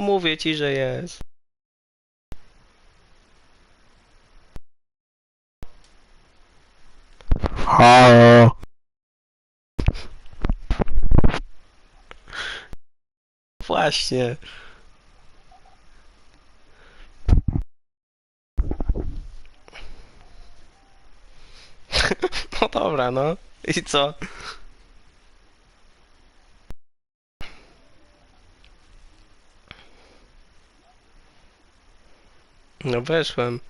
mówię ci, że jest. Halo. Właśnie. No dobra, no. I co? No weszłem.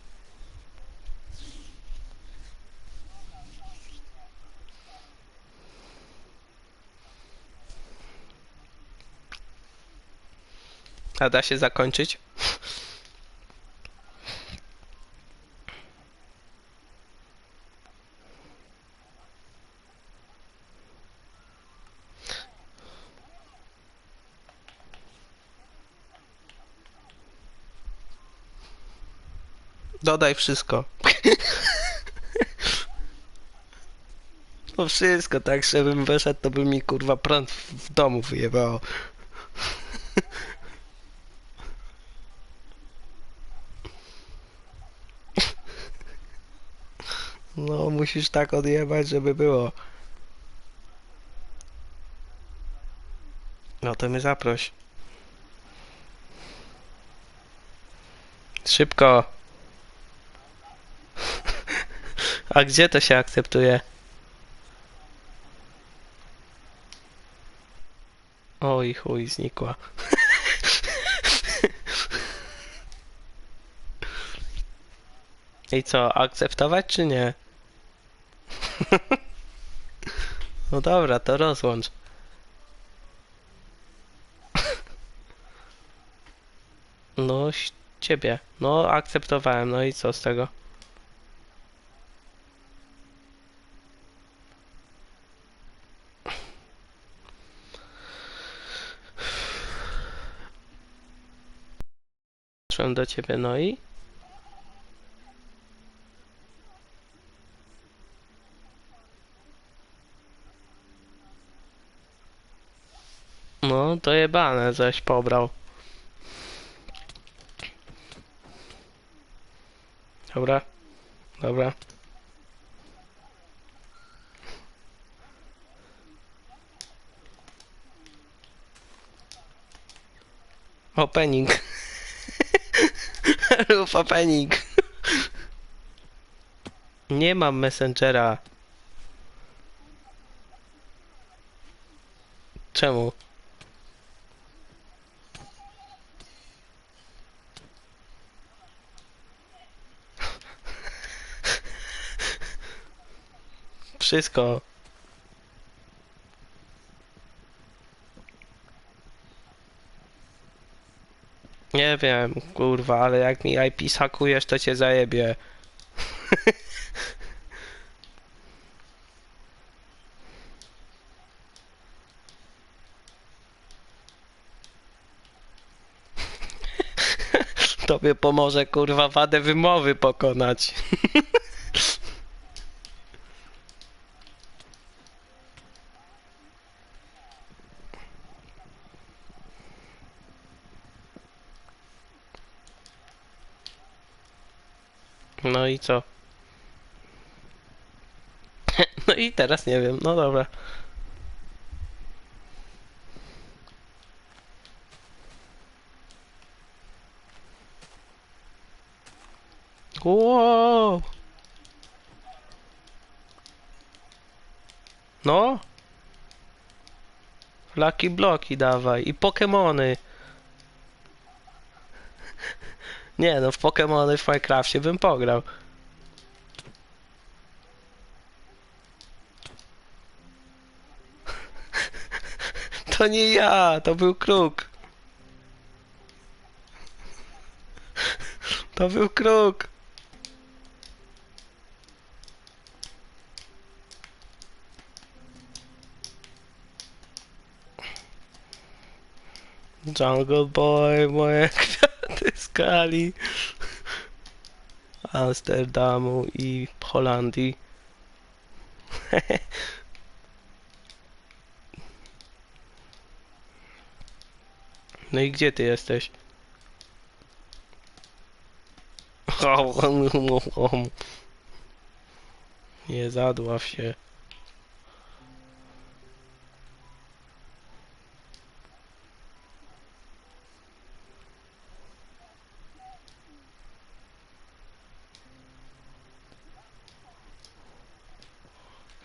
A da się zakończyć? Dodaj wszystko. No wszystko, tak, żebym weszedł, to by mi kurwa prąd w domu wyjebało. No, musisz tak odjebać, żeby było. No to mnie zaproś. Szybko. A gdzie to się akceptuje? Oj, chuj, znikła. I co, akceptować czy nie? No dobra, to rozłącz. No, ciebie. No, akceptowałem, no i co z tego? Przyszłem do ciebie, no i? No, to jebane, zaś pobrał. Dobra, dobra. Opening. Rób opening. Nie mam Messengera. Czemu? Wszystko. Nie wiem, kurwa, ale jak mi IP hakujesz, to cię zajebie. Tobie pomoże, kurwa, wadę wymowy pokonać. No i co? No i teraz nie wiem, no dobra. Wow. No. Lucky bloki dawaj i Pokemony. Nie no, w Pokemony w Minecrafcie bym pograł. To nie ja, to był kruk. To był kruk. Jungle Boy, moje skali. Amsterdamu i Holandii. No i gdzie ty jesteś? Nie zadław się.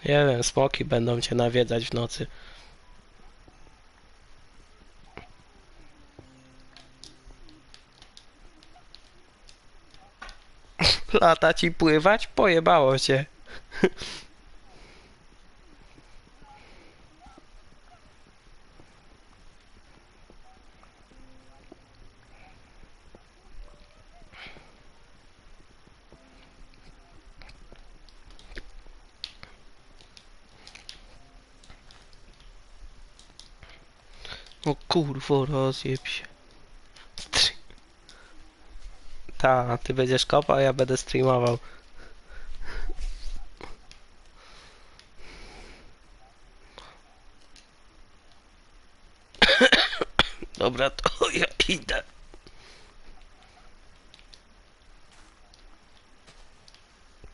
Nie wiem, smoki będą cię nawiedzać w nocy. Lata ci pływać? Pojebało cię. O kurwo, rozjeb się. Ta, ty będziesz kopał, ja będę streamował. Dobra, to ja idę.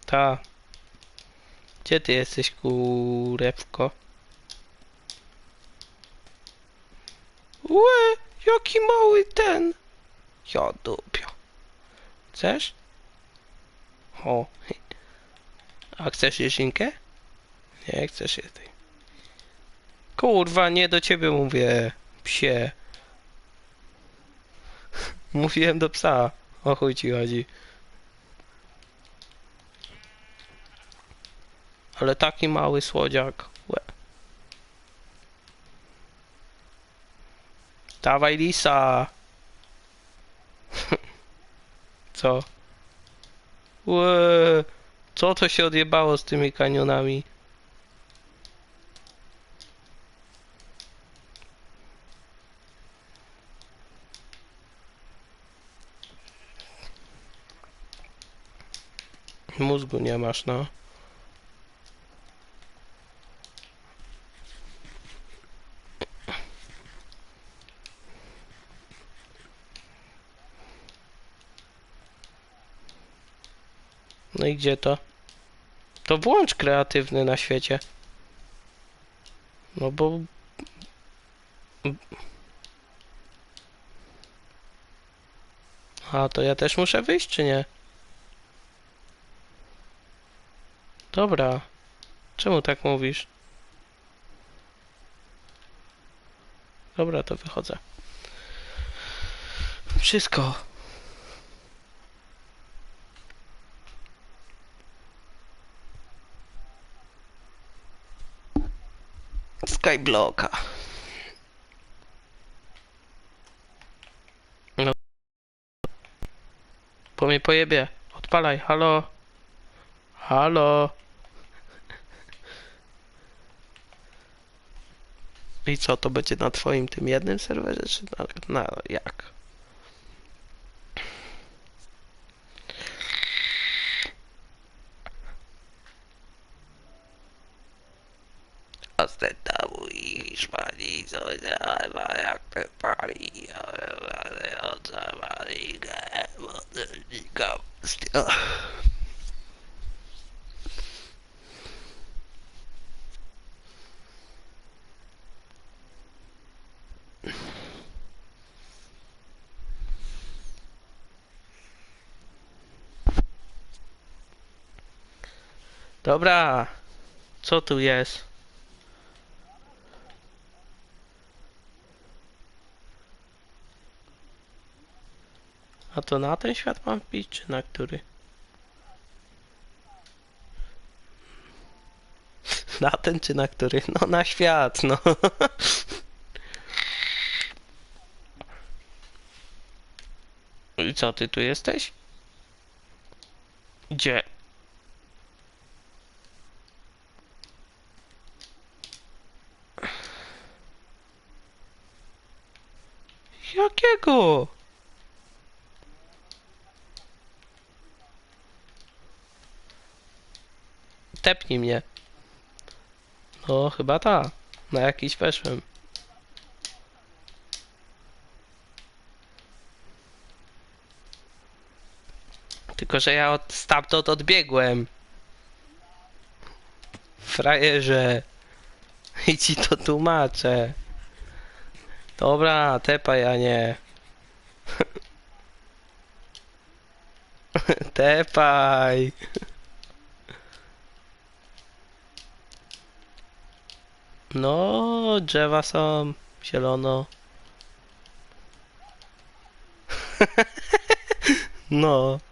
Ta. Gdzie ty jesteś, kurewko? Łe, jaki mały ten. Ja dupio. Chcesz? O. A chcesz jeżynkę? Nie, chcesz jej. Kurwa, nie do ciebie mówię, psie. Mówiłem do psa. O chuj ci chodzi. Ale taki mały słodziak. Łe. Dawaj lisa. Co? Łe. Co to się odjebało z tymi kanionami? Mózgu nie masz, no. I gdzie to? To włącz kreatywny na świecie. No bo... A, to ja też muszę wyjść, czy nie? Dobra. Czemu tak mówisz? Dobra, to wychodzę. Wszystko. Skyblocka. No. Po mnie pojebie. Odpalaj, halo. Halo. I co, to będzie na twoim tym jednym serwerze, czy na, na jak? Ostentawu i Hiszpanii, co ma jak te pali, odzawali, Dobra, co tu jest? A to na ten świat mam wbić, czy na który? Na ten, czy na który? No na świat, no. I co, ty tu jesteś? Gdzie? tepnij mnie. No, chyba ta. Na jakiś weszłem. Tylko, że ja od, stamtąd odbiegłem. Frajerze. I ci to tłumaczę. Dobra, tepa ja nie. Tepaj. No, drzewa są. Zielono. No.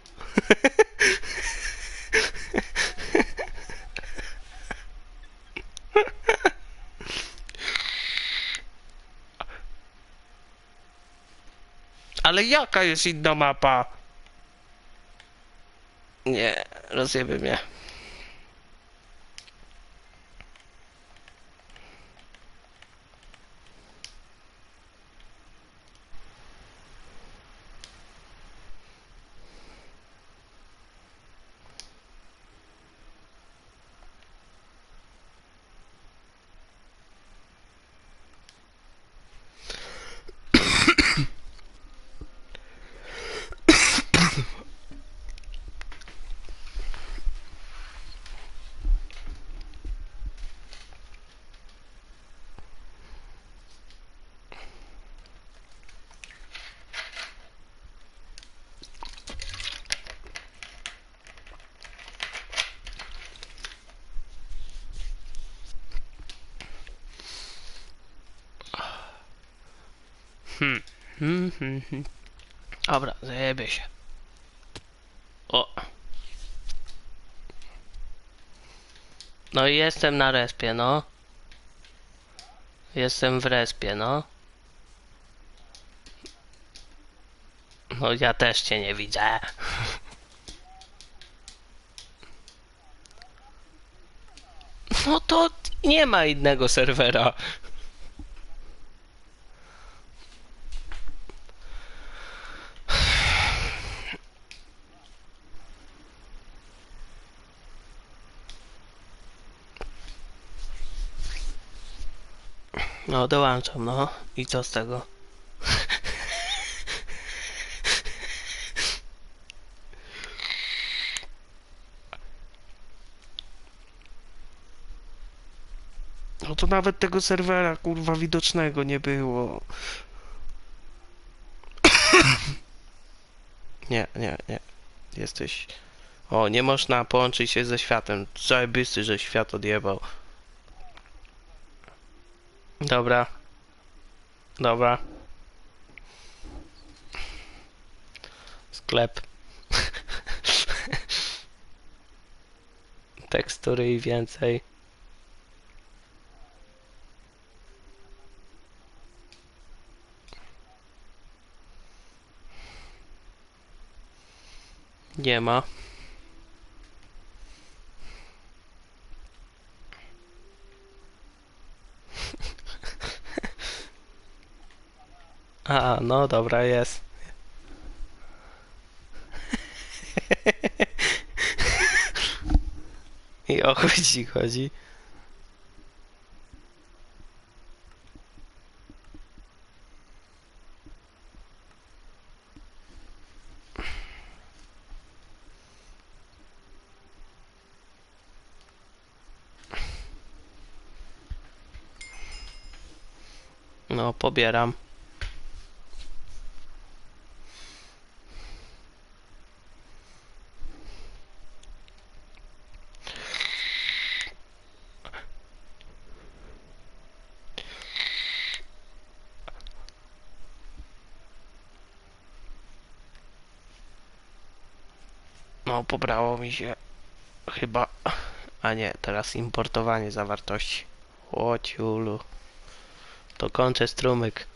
Ale jaka jest inna mapa? Nie, rozjebie mnie. Hmm. Hmm, hmm, hmm. Dobra, zajebie się. O. No i jestem na respie, no. Jestem w respie, no. No ja też cię nie widzę. No to nie ma innego serwera. No, dołączam, no. I co z tego? No to nawet tego serwera, kurwa, widocznego nie było. Nie, nie, nie. Jesteś... O, nie można połączyć się ze światem. Zajebisty, że świat odjebał. Dobra. Dobra. Sklep. Tekstury i więcej. Nie ma. A, no dobra, jest. I o chuj ci chodzi. No, pobieram. No, pobrało mi się chyba. A nie, teraz importowanie zawartości. Łociulu. To kończę strumyk.